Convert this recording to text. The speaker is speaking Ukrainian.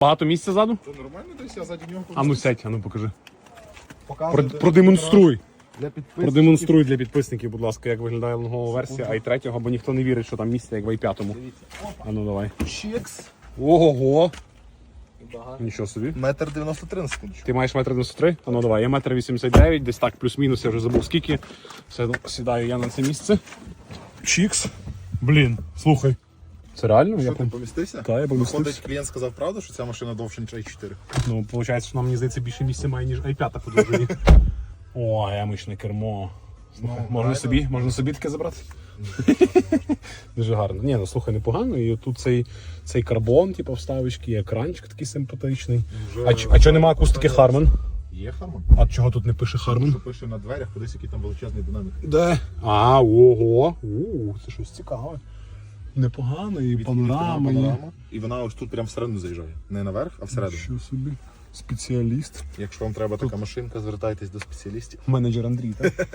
Багато місця ззаду? Це нормально десь, я заді нього А ну сядь, а ну покажи. Про- Продемонструй. Для підписників. Продемонструй для підписників, будь ласка, як виглядає лонгова версія i3, бо ніхто не вірить, що там місце як в i5. Дивіться. А ну давай. Чекс. Ого. Нічого собі. Метр 93 на секундочку. Ти маєш метр 93? А ну давай, я метр 89, десь так, плюс-мінус, я вже забув скільки. Все, ну, сідаю я на це місце. Чікс. Блін, слухай. Це реально? Що Я ти пом- помістився? Та, я помістився. Виходить, клієнт сказав правду, що ця машина довше, ніж i4. Ну, виходить, що нам мені здається більше місця має, ніж i5 по довжині. О, ямичне кермо. Слухай, Ну, можна собі, можна собі таке забрати? Дуже гарно. Ні, ну слухай, непогано. І тут цей, цей карбон, типу, вставочки, і екранчик такий симпатичний. Вже А, ч- а чого нема акустики Harman? Є Харман. А чого тут не пише Harman? Що пише на дверях, кудись який там величезний динамік. Де? А, ого. У, це щось цікаве. Непогано, і панорама. є. Панорама. І вона ось тут прямо всередину заїжджає. Не наверх, а всередину. Що собі? Спеціаліст. Якщо вам треба така машинка, звертайтесь до спеціалістів. Менеджер Андрій, так?